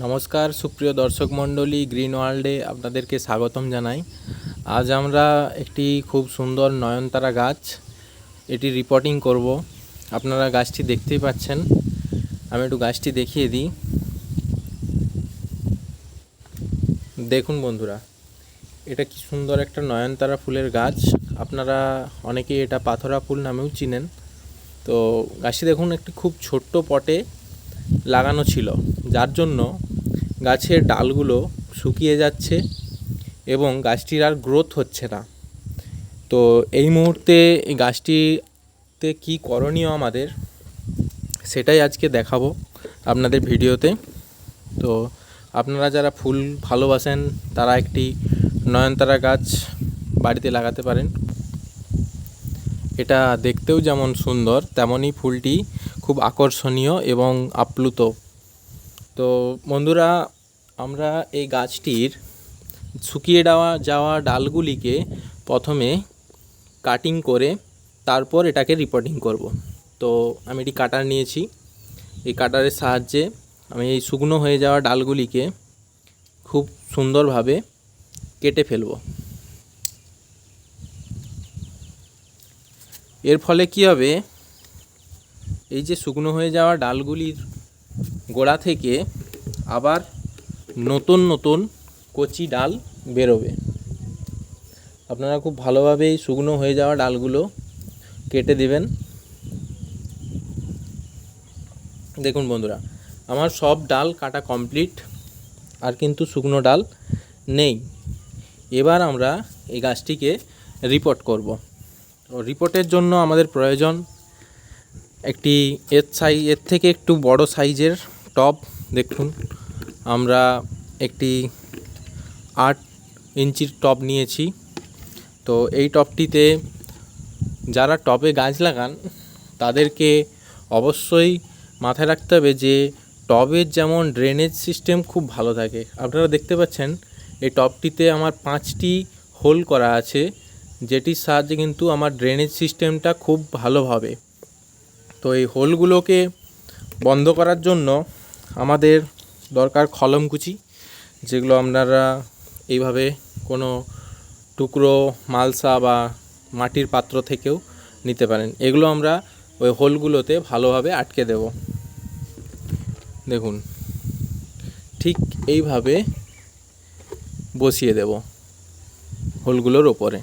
নমস্কার, সুপ্রিয় দর্শক মণ্ডলী, গ্রিন ওয়ার্ল্ডে আপনাদেরকে স্বাগতম জানাই। আজ আমরা একটি খুব সুন্দর নয়নতারা গাছ, এটি রিপোর্টিং করব। আপনারা গাছটি দেখতেই পাচ্ছেন। আমি একটু গাছটি দেখিয়ে দিই। দেখুন বন্ধুরা, এটা কি সুন্দর একটা নয়নতারা ফুলের গাছ। আপনারা অনেকেই এটা পাথরা ফুল নামেও চিনেন। তো গাছটি দেখুন, একটি খুব ছোট্ট পটে লাগানো ছিল, যার জন্য গাছের ডালগুলো শুকিয়ে যাচ্ছে এবং গাছটির আর গ্রোথ হচ্ছে না। তো এই মুহূর্তে এই গাছটিতে কী করণীয় আমাদের, সেটাই আজকে দেখাবো আপনাদের ভিডিওতে। তো আপনারা যারা ফুল ভালোবাসেন, তারা একটি নয়নতারা গাছ বাড়িতে লাগাতে পারেন। এটা দেখতেও যেমন সুন্দর, তেমনই ফুলটি খুব আকর্ষণীয় এবং আপ্লুত। তো বন্ধুরা, আমরা এই গাছটির শুকিয়ে দেওয়া যাওয়া ডালগুলিকে প্রথমে কাটিং করে তারপর এটাকে রিপোর্টিং করব। তো আমি এটি কাটার নিয়েছি। এই কাটারের সাহায্যে আমি এই শুকনো হয়ে যাওয়া ডালগুলিকে খুব সুন্দরভাবে কেটে ফেলব। এর ফলে কী হবে? এই যে শুকনো হয়ে যাওয়া ডালগুলির গোড়া থেকে আবার নতুন নতুন কচি ডাল বেরোবে। আপনারা খুব ভালোভাবে এই শুকনো হয়ে যাওয়া ডালগুলো কেটে দেবেন। দেখুন বন্ধুরা, আমার সব ডাল কাটা কমপ্লিট, আর কিন্তু শুকনো ডাল নেই। এবার আমরা এই গাছটিকে রিপোর্ট করব। রিপোর্টের জন্য আমাদের প্রয়োজন একটি এর সাইজ এর থেকে একটু বড় সাইজের টব, দেখুন। আমরা একটি আট ইঞ্চির টব নিয়েছি। তো এই টবটিতে যারা টবে গাছ লাগান, তাদেরকে অবশ্যই মাথায় রাখতে হবে যে টবের যেমন ড্রেনেজ সিস্টেম খুব ভালো থাকে। আপনারা দেখতে পাচ্ছেন, এই টবটিতে আমার পাঁচটি হোল করা আছে, যেটির সাহায্যে কিন্তু আমার ড্রেনেজ সিস্টেমটা খুব ভালোভাবে তো এই হোলগুলোকে বন্ধ করার জন্য আমাদের দরকার কলমকুচি যেগুলো আপনারা এইভাবে কোনো টুকরো, মালসা বা মাটির পাত্র থেকেও নিতে পারেন। এগুলো আমরা ওই হোলগুলোতে ভালোভাবে আটকে দেব। দেখুন, ঠিক এইভাবে বসিয়ে দেব হোলগুলোর ওপরে।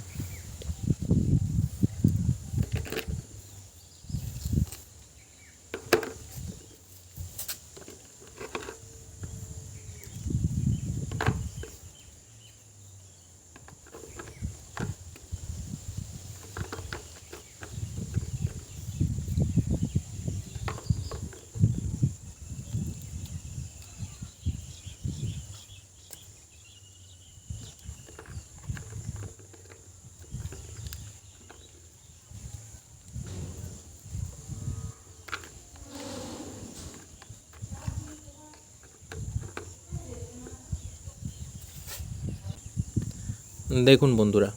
দেখুন বন্ধুরা,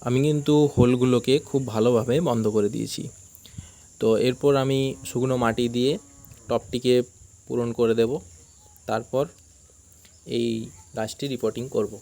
আমি কিন্তু হোলগুলোকে খুব ভালোভাবে বন্ধ করে দিয়েছি। তো এরপর আমি শুকনো মাটি দিয়ে টপটিকে পূরণ করে দেব। তারপর এই গাছটি রিপোর্টিং করব।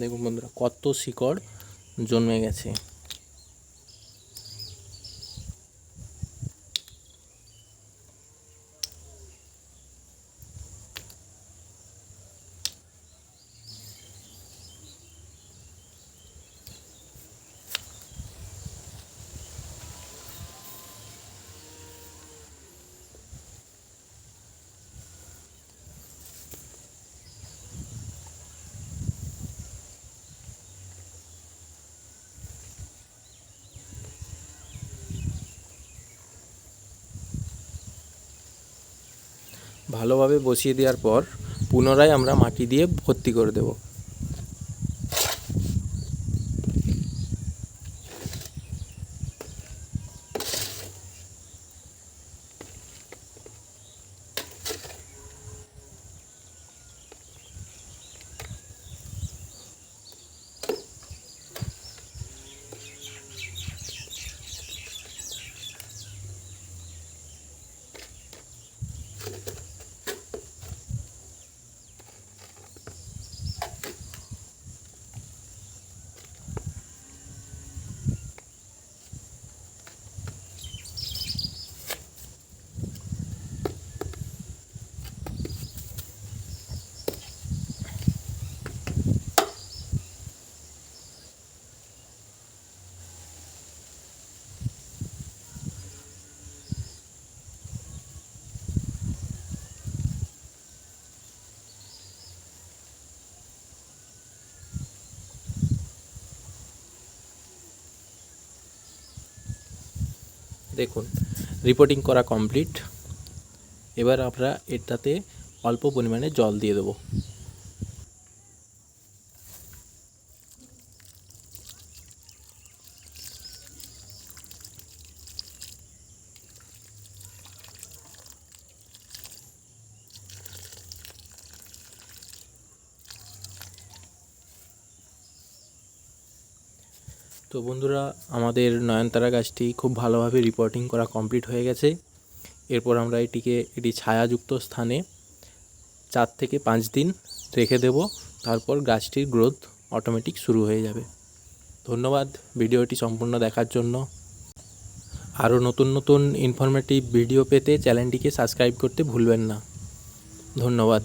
দেখুন বন্ধুরা কত শিকড় জন্মে গেছে। ভালোভাবে বসিয়ে দেওয়ার পর পুনরায় আমরা মাটি দিয়ে ভর্তি করে দেব। দেখুন রিপোর্টিং করা কমপ্লিট এবার আমরা এটাতে অল্প পরিমাণে জল দিয়ে দেবো। তো বন্ধুরা, আমাদের নয়নতারা গাছটি খুব ভালোভাবে রিপোর্টিং করা কমপ্লিট হয়ে গেছে। এরপর আমরা এটিকে, এটি ছায়াযুক্ত স্থানে চার থেকে পাঁচ দিন রেখে দেব। তারপর গাছটির গ্রোথ অটোমেটিক শুরু হয়ে যাবে। ধন্যবাদ ভিডিওটি সম্পূর্ণ দেখার জন্য। আরও নতুন নতুন ইনফরমেটিভ ভিডিও পেতে চ্যানেলটিকে সাবস্ক্রাইব করতে ভুলবেন না। ধন্যবাদ।